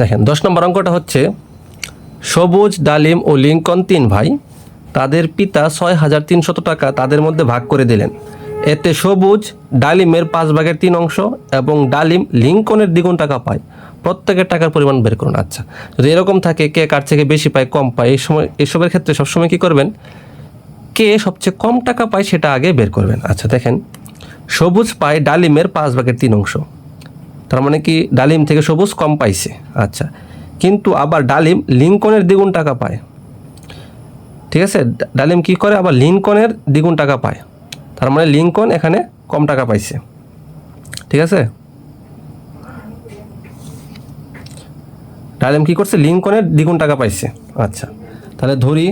দেখেন, দশ নম্বর অঙ্কটা হচ্ছে, সবুজ, ডালিম ও লিঙ্কন তিন ভাই, তাদের পিতা ছয় হাজার তিনশত টাকা তাদের মধ্যে ভাগ করে দিলেন। এতে সবুজ, ডালিমের পাঁচ ভাগের তিন অংশ এবং ডালিম লিঙ্কনের দ্বিগুণ টাকা পায়। প্রত্যেকের টাকার পরিমাণ বের করুন। আচ্ছা যদি এরকম থাকে, কে কার থেকে বেশি পায়, কম পায়, এই সময় এসবের ক্ষেত্রে সবসময় কী করবেন? কে সবচেয়ে কম টাকা পায় সেটা আগে বের করবেন। আচ্ছা দেখেন, সবুজ পায় ডালিমের পাঁচ ভাগের তিন অংশ। তার মানে কি ডালিম থেকে সবুজ কম পাইছে। আচ্ছা কিন্তু আবার ডালিম লিঙ্কনের দ্বিগুণ টাকা পায়। ঠিক আছে? ডালিম কি করে? আবার লিঙ্কনের দ্বিগুণ টাকা পায়। তার মানে লিঙ্কন এখানে কম টাকা পাইছে। ঠিক আছে? ডালিম কি করছে? লিঙ্কনের দ্বিগুণ টাকা পাইছে। আচ্ছা তাহলে ধরি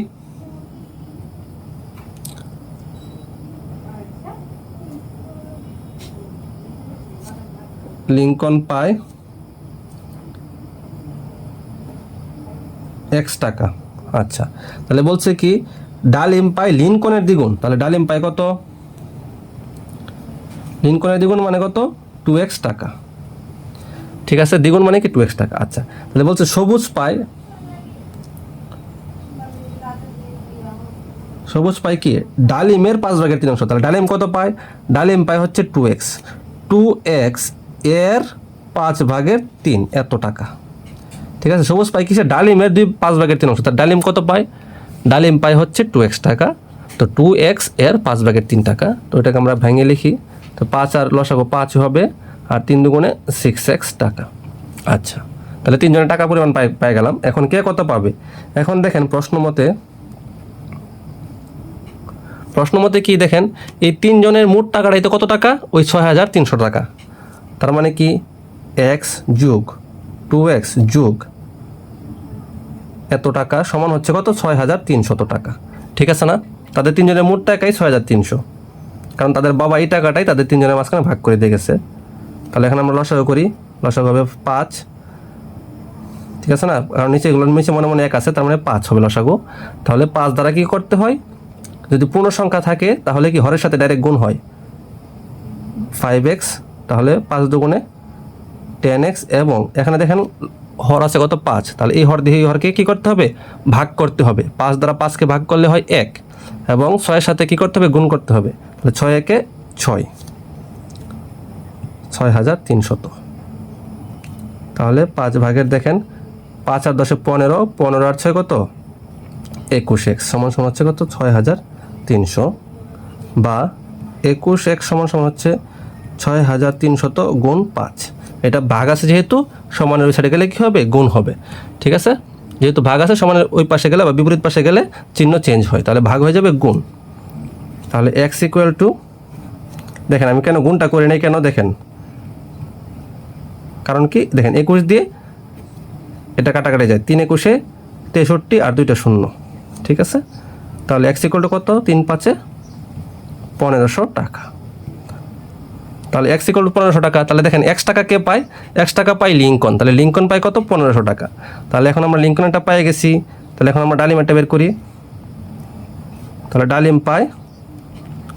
লিঙ্কন পায় এক্স টাকা। আচ্ছা তাহলে বলছে কি ডালিম পায় লিনকনের দ্বিগুণ। তাহলে ডালিম পায় কত? লিনকনের দ্বিগুণ মানে কত? টু এক্স টাকা। ঠিক আছে, দ্বিগুণ মানে কি? টু এক্স টাকা। আচ্ছা তাহলে বলছে সবুজ পায়। সবুজ পায় কি? ডালিমের পাঁচ ভাগের তিন অংশ। তাহলে ডালিম কত পায়? ডালিম পায় হচ্ছে টু এক্স টু এক্স এর পাঁচ ভাগের তিন, এত টাকা। ঠিক আছে? সবুজ পাই কিসে ডালিমের দুই, পাঁচ ভাগের তিন অংশ। তার ডালিম কত পায়? ডালিম পাই হচ্ছে টু এক্স টাকা। তো টু এক্সের পাঁচ ভাগের তিন টাকা। তো এটাকে আমরা ভেঙে লিখি। তো পাঁচ আর লসাগো পাঁচ হবে, আর তিন দুগুণে সিক্স এক্স টাকা। আচ্ছা। তাহলে তিনজনের টাকা পরিমাণ পাই পেয়ে গেলাম। এখন কে কত পাবে? এখন দেখেন, প্রশ্ন মতে প্রশ্ন মতে কি দেখেন? এই তিনজনের মোট টাকাটাই তো কত টাকা? ওই ছয় হাজার তিনশো টাকা। তার মানে কি? এক্স যুগ টু এক্স যুগ এত টাকা সমান হচ্ছে কত? ছয় হাজার তিনশত টাকা। ঠিক আছে না? তাদের তিনজনের মোট টাকাই ছয় হাজার তিনশো। কারণ তাদের বাবা এই টাকাটাই তাদের তিনজনের মাঝখানে ভাগ করে দিয়ে গেছে। তাহলে এখন আমরা লসাগু করি। লসাগু হবে পাঁচ। ঠিক আছে না? কারণ নিচে এগুলোর নিচে মনে মনে এক আছে, তার মানে পাঁচ হবে লসাগু। তাহলে পাঁচ দ্বারা কি করতে হয়? যদি পূর্ণ সংখ্যা থাকে, তাহলে কি হরের সাথে ডাইরেক্ট গুণ হয়? ফাইভ এক্স তাহলে পাঁচ দুগুণে টেন এক্স এবং এখানে দেখেন হর আছে কত পাঁচ। তাহলে এই হর দিয়ে এই হরকে কী করতে হবে? ভাগ করতে হবে। পাঁচ দ্বারা পাঁচকে ভাগ করলে হয় এক এবং ছয়ের সাথে কী করতে হবে? গুণ করতে হবে। তাহলে ছয় একে ছয়। ছয় হাজার তিনশত। তাহলে পাঁচ ভাগের দেখেন পাঁচ আর দশে পনেরো পনেরো আর ছয় কত? একুশ এক্স সমান সমান হচ্ছে কত? ছয় হাজার তিনশো। বা একুশ এক সমান সমান হচ্ছে ছয় হাজার তিনশত গুণ পাঁচ। এটা ভাগ আছে যেহেতু, সমানের ওই সাইডে গেলে কী হবে? গুণ হবে। ঠিক আছে? যেহেতু ভাগ আছে, সমানের ওই পাশে গেলে বা বিপরীত পাশে গেলে চিহ্ন চেঞ্জ হয়। তাহলে ভাগ হয়ে যাবে গুণ। তাহলে এক্স ইকুয়াল টু দেখেন, আমি কেন গুণটা করি নাই কেন? দেখেন। কারণ কি? দেখেন, একুশ দিয়ে এটা কাটাকাটি যায়। তিন একুশে তেষট্টি আর দুইটা শূন্য। ঠিক আছে? তাহলে এক্স ইকুয়াল টু কত? তিন পাঁচে পনেরোশো টাকা। তাহলে এক্স ইকুয়াল টু পনেরোশো টাকা। তাহলে দেখেন এক্স টাকা কে পায়? এক্স টাকা পাই লিঙ্কন তাহলে লিঙ্কন পায় কত? পনেরোশো টাকা। তাহলে এখন আমরা লিঙ্কনটা পাই গেছি। তাহলে এখন আমরা ডালিমেরটা বের করি। তাহলে ডালিম পায়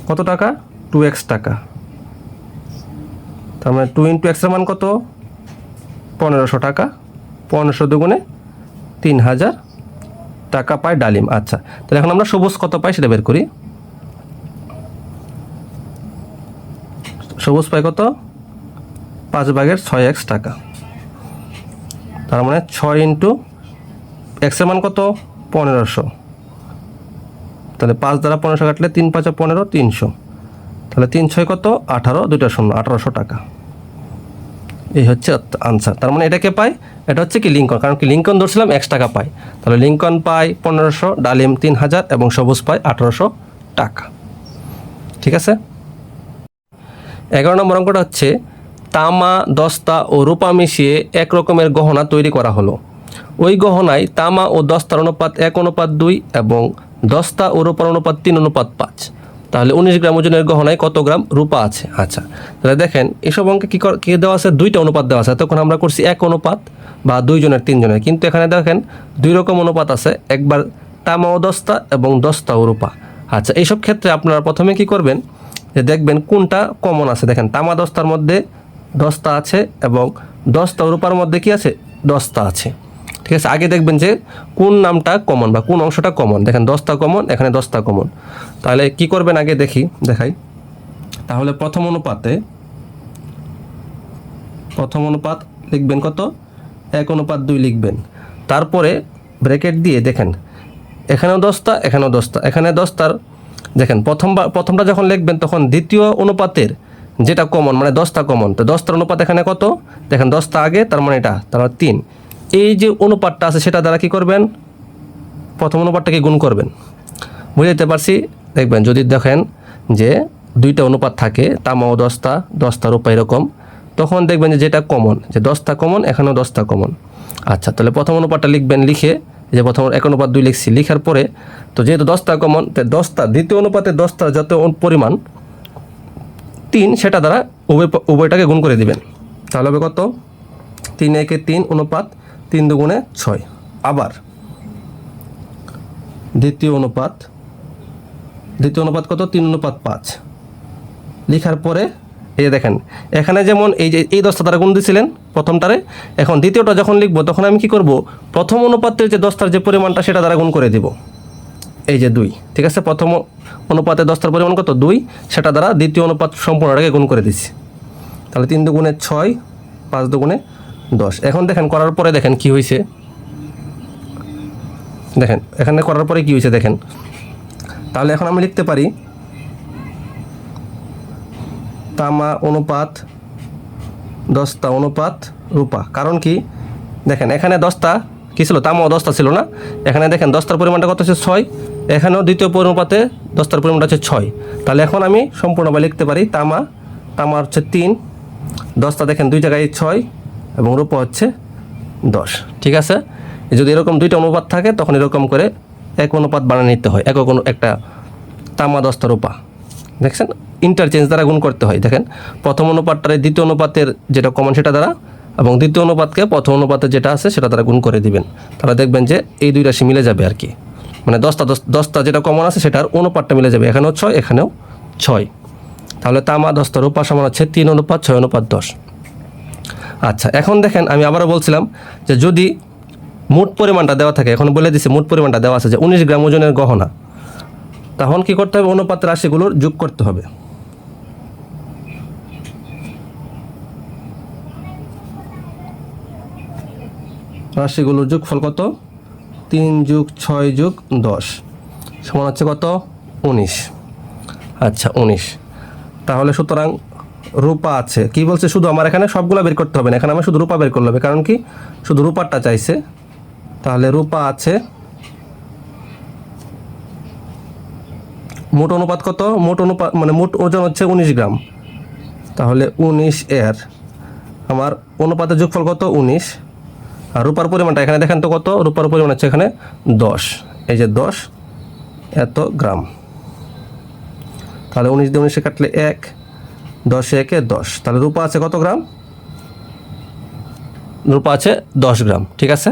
কত টাকা? টু এক্স টাকা। তার মানে টু ইন্টু এক্সের মান কত? পনেরোশো টাকা। পনেরোশো দুগুণে তিন হাজার টাকা পায় ডালিম। আচ্ছা তাহলে এখন আমরা সবুজ কত পাই সেটা বের করি। সবুজ পাই কত? পাঁচ ভাগের ছয় এক্স টাকা। তার মানে ছয় ইন্টু এক্সের মান কত? পনেরোশো। তাহলে পাঁচ দ্বারা পনেরোশো কাটলে তিন পাঁচে পনেরো, তিনশো। তাহলে তিন ছয় কত? আঠারো, দুইটা শূন্য, আঠারোশো টাকা। এই হচ্ছে আনসার। তার মানে এটাকে পাই এটা হচ্ছে কি লিঙ্কন। কারণ কি লিঙ্কন ধরছিলাম একশো টাকা পাই তাহলে লিঙ্কন পাই পনেরোশো, ডালিম তিন হাজার এবং সবুজ পাই আঠারোশো টাকা। ঠিক আছে? এগারো নম্বর অঙ্কটা হচ্ছে, তামা, দস্তা ও রূপা মিশিয়ে এক রকমের গহনা তৈরি করা হলো। ওই গহনায় তামা ও দস্তার অনুপাত এক, অনুপাত দুই এবং দস্তা ও রূপার অনুপাত তিন, অনুপাত পাঁচ। তাহলে উনিশ গ্রাম ওজনের গহনায় কত গ্রাম রূপা আছে? আচ্ছা তাহলে দেখেন, এসব অঙ্কে কী কী দেওয়া আছে? দুইটা অনুপাত দেওয়া আছে। তখন আমরা করছি এক অনুপাত বা দুইজনের তিনজনের কিন্তু এখানে দেখেন, দুই রকম অনুপাত আছে, একবার তামা ও দস্তা এবং দস্তা ও রূপা। আচ্ছা এইসব ক্ষেত্রে আপনারা প্রথমে কি করবেন? যে দেখবেন কোনটা কমন আছে। দেখেন, তামা দস্তার মধ্যে দস্তা আছে এবং দশটা রূপার মধ্যে কি আছে? দশটা আছে। ঠিক আছে? আগে দেখবেন যে কোন নামটা কমন বা কোন অংশটা কমন দেখেন দশটা কমন এখানে দশটা কমন তাহলে কি করবেন আগে দেখি, দেখাই। তাহলে প্রথম অনুপাতে, প্রথম অনুপাত লিখবেন কত? এক অনুপাত দুই লিখবেন। তারপরে ব্র্যাকেট দিয়ে দেখেন, এখানেও দশটা এখানেও দশটা এখানে দশটার দেখেন প্রথমবার প্রথমটা যখন লিখবেন, তখন দ্বিতীয় অনুপাতের যেটা কমন মানে দশটা কমন তো দশটার অনুপাত এখানে কত? দেখেন, দশটা আগে, তার মানে এটা, তার মানে তিন। এই যে অনুপাতটা আছে, সেটা দ্বারা কি করবেন? প্রথম অনুপাতটাকে গুণ করবেন। বুঝতে পারছি? দেখবেন, যদি দেখেন যে দুইটা অনুপাত থাকে, তামাও দশটা দশটা রূপা এরকম, তখন দেখবেন যে যেটা কমন যে দশটা কমন এখানেও দশটা কমন আচ্ছা তাহলে প্রথম অনুপাতটা লিখবেন, লিখে এই যে প্রথম এক অনুপাত দুই লিখছি, লিখার পরে তো যেহেতু দশটা কমন তো দশটা, দ্বিতীয় অনুপাতে দশটা যত পরিমাণ তিন, সেটা দ্বারা উভয় উভয়টাকে গুণ করে দিবেন। তাহলে হবে কত? তিন একে তিন অনুপাত তিন দুগুণে ছয়। আবার দ্বিতীয় অনুপাত দ্বিতীয় অনুপাত কত? তিন অনুপাত পাঁচ। লিখার পরে এই যে দেখেন, এখানে যেমন এই যে এই দশটা তারা গুণ দিয়েছিলেন প্রথমটারে, এখন দ্বিতীয়টা যখন লিখব, তখন আমি কি করব? প্রথম অনুপাতের যে দশটার যে পরিমাণটা, সেটা দ্বারা গুণ করে দিব। এই যে দুই, ঠিক আছে? প্রথম অনুপাতে দশটার পরিমাণ কত? দুই, সেটা দ্বারা দ্বিতীয় অনুপাত সম্পূর্ণটাকে গুণ করে দিছি। তাহলে তিন দুগুণে ছয়, পাঁচ দুগুণে দশ। এখন দেখেন, করার পরে দেখেন কি হয়েছে দেখেন, এখানে করার পরে কি হয়েছে দেখেন? তাহলে এখন আমি লিখতে পারি তামা অনুপাত দশটা অনুপাত, রূপা। কারণ কি? দেখেন, এখানে দশটা কী ছিল? তামাও দশটা ছিল না। এখানে দেখেন দশটার পরিমাণটা কত হচ্ছে? ছয়। এখানেও দ্বিতীয় অনুপাতে দশটার পরিমাণটা হচ্ছে ছয়। তাহলে এখন আমি সম্পূর্ণভাবে লিখতে পারি, তামা তামা হচ্ছে তিন দশটা দেখেন দুই জায়গায় ছয় এবং রূপা হচ্ছে দশ। ঠিক আছে? যদি এরকম দুইটা অনুপাত থাকে, তখন এরকম করে এক অনুপাত বানিয়ে নিতে হয়, একক একটা তামা দশটা রূপা। দেখছেন? ইন্টারচেঞ্জ দ্বারা গুণ করতে হয়। দেখেন, প্রথম অনুপাতটারে দ্বিতীয় অনুপাতের যেটা কমন সেটা দ্বারা এবং দ্বিতীয় অনুপাতকে প্রথম অনুপাতে যেটা আছে সেটা দ্বারা গুণ করে দিবেন। তাহলে দেখবেন যে এই দুই রাশি মিলে যাবে আর কি। মানে দশটা দশ দশটা যেটা কমন আছে সেটার অনুপাতটা মিলে যাবে। এখানেও ছয় এখানেও ছয়। তাহলে তামা, দশটা রূপা সমান হচ্ছে তিন অনুপাত, ছয় অনুপাত, দশ। আচ্ছা এখন দেখেন, আমি আবারও বলছিলাম যে যদি মোট পরিমাণটা দেওয়া থাকে, এখন বলে দিছে মোট পরিমাণটা দেওয়া আছে যে উনিশ গ্রাম ওজনের গহনা। তখন কি করতে হবে? অনুপাত রাশিগুলোর যোগ করতে হবে। রাশিগুলোর যোগফল কত? তিন যুগ ছয় যুগ দশ। সমান হচ্ছে কত? উনিশ। আচ্ছা উনিশ। তাহলে সুতরাং রূপা আছে। কি বলছে? শুধু আমার এখানে সবগুলো বের করতে হবে না, এখানে আমার শুধু রূপা বের করলে হবে কারণ কি? শুধু রূপারটা চাইছে। তাহলে রূপা আছে মোট অনুপাত কত? মোট অনুপাত মানে মোট ওজন হচ্ছে উনিশ গ্রাম। তাহলে উনিশ এর। আমার অনুপাতের যোগফল কত? উনিশ। আর রূপার পরিমাণটা এখানে দেখেন তো কত? রূপার পরিমাণ হচ্ছে এখানে দশ। এই যে দশ এত গ্রাম। তাহলে উনিশ দিয়ে উনিশে কাটলে এক, দশে একে দশ। তাহলে রূপা আছে কত গ্রাম? রূপা আছে দশ গ্রাম। ঠিক আছে?